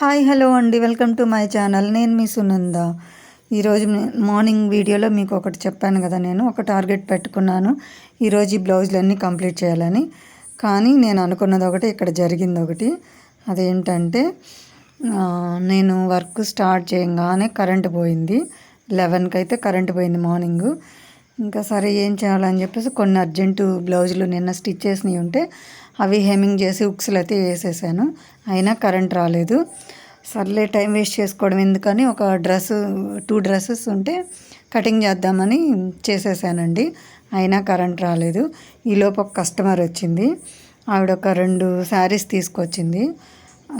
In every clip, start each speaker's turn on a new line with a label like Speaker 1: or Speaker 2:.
Speaker 1: Hi hello అండి. Welcome to my channel. నేను మీ సునంద. ఈరోజు మార్నింగ్ వీడియోలో మీకు ఒకటి చెప్పాను కదా నేను. ఒక టార్గెట్ పెట్టుకున్నాను. ఈరోజు ఈ బ్లౌజులన్నీ కంప్లీట్ చేయాలని. కానీ నేను అనుకున్నది ఒకటి ఇక్కడ జరిగింది ఒకటి. అదేంటంటే నేను వర్క్ స్టార్ట్ చేయగానే కరెంటు పోయింది. లెవెన్కి అయితే కరెంటు పోయింది మార్నింగ్. ఇంకా సరే ఏం చేయాలని చెప్పేసి కొన్ని అర్జెంటు బ్లౌజులు నిన్న స్టిచ్ చేసినవి ఉంటే అవి హెమింగ్ చేసి ఉక్స్లు అయితే వేసేసాను. అయినా కరెంట్ రాలేదు. సర్లే టైం వేస్ట్ చేసుకోవడం ఎందుకని ఒక డ్రెస్ టూ డ్రెస్సెస్ ఉంటే కటింగ్ చేద్దామని చేసేసానండి. అయినా కరెంట్ రాలేదు. ఈలోపు ఒక కస్టమర్ వచ్చింది. ఆవిడ ఒక రెండు శారీస్ తీసుకొచ్చింది.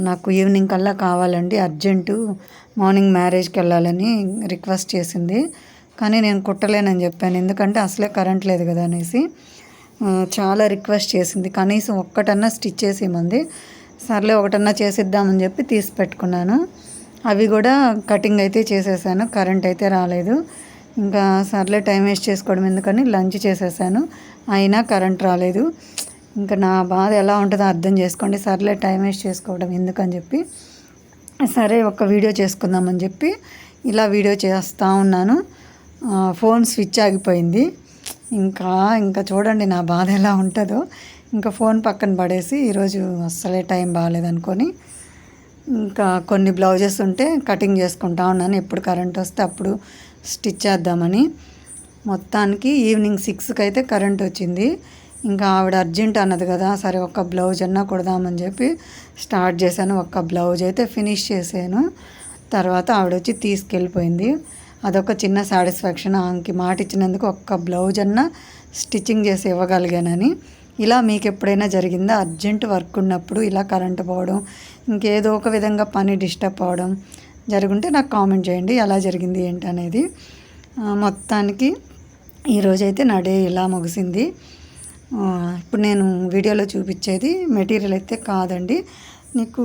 Speaker 1: నాకు ఈవినింగ్ కల్లా కావాలండి అర్జెంటు మార్నింగ్ మ్యారేజ్కి వెళ్ళాలని రిక్వెస్ట్ చేసింది. కానీ నేను కుట్టలేనని చెప్పాను. ఎందుకంటే అసలే కరెంట్ లేదు కదా అనేసి చాలా రిక్వెస్ట్ చేసింది. కనీసం ఒక్కటన్నా స్టిచ్ చేసేమంది సర్లే ఒకటన్నా చేసిద్దామని చెప్పి తీసి పెట్టుకున్నాను. అవి కూడా కటింగ్ అయితే చేసేసాను. కరెంట్ అయితే రాలేదు. ఇంకా సర్లే టైం వేస్ట్ చేసుకోవడం ఎందుకని లంచ్ చేసేసాను. అయినా కరెంట్ రాలేదు. ఇంకా నా బాధ ఎలా ఉంటుందో అర్థం చేసుకోండి. సర్లే టైం వేస్ట్ చేసుకోవడం ఎందుకని చెప్పి సరే ఒక వీడియో చేసుకుందామని చెప్పి ఇలా వీడియో చేస్తూ ఉన్నాను. ఫోన్ స్విచ్ ఆగిపోయింది. ఇంకా ఇంకా చూడండి నా బాధ ఎలా ఉంటుందో. ఇంకా ఫోన్ పక్కన పడేసి ఈరోజు అస్సలే టైం బాగాలేదనుకొని ఇంకా కొన్ని బ్లౌజెస్ ఉంటే కటింగ్ చేసుకుంటా ఉన్నాను. ఎప్పుడు కరెంట్ వస్తే అప్పుడు స్టిచ్ చేద్దామని. మొత్తానికి ఈవినింగ్ సిక్స్కి అయితే కరెంట్ వచ్చింది. ఇంకా ఆవిడ అర్జెంట్ అన్నది కదా సరే ఒక్క బ్లౌజ్ అన్నా కొడదామని చెప్పి స్టార్ట్ చేశాను. ఒక్క బ్లౌజ్ అయితే ఫినిష్ చేశాను. తర్వాత ఆవిడ వచ్చి తీసుకెళ్ళిపోయింది. అదొక చిన్న సాటిస్ఫాక్షన్. ఆమెకి మాట ఇచ్చినందుకు ఒక్క బ్లౌజ్ అన్నా స్టిచ్చింగ్ చేసి ఇవ్వగలిగానని. ఇలా మీకు ఎప్పుడైనా జరిగిందా? అర్జెంట్ వర్క్ ఉన్నప్పుడు ఇలా కరెంట్ పోవడం ఇంకేదో ఒక విధంగా పని డిస్టర్బ్ అవ్వడం జరుగుంటే నాకు కామెంట్ చేయండి. ఎలా జరిగింది ఏంటి అనేది మొత్తానికి ఈరోజైతే నా డే ఇలా ముగిసింది. ఇప్పుడు నేను వీడియోలో చూపించేది మెటీరియల్ అయితే కాదండి. నీకు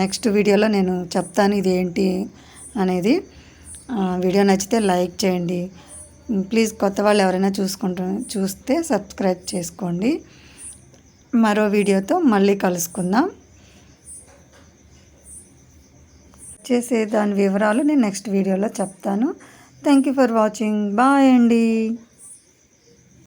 Speaker 1: నెక్స్ట్ వీడియోలో నేను చెప్తాను ఇది ఏంటి అనేది. వీడియో నచ్చితే లైక్ చేయండి. ప్లీజ్ కొత్త వాళ్ళు ఎవరైనా చూసుకుంటు చూస్తే సబ్స్క్రైబ్ చేసుకోండి. మరో వీడియోతో మళ్ళీ కలుసుకుందాం. చేసే దాని వివరాలు నేను నెక్స్ట్ వీడియోలో చెప్తాను. Thank you for watching bye అండి.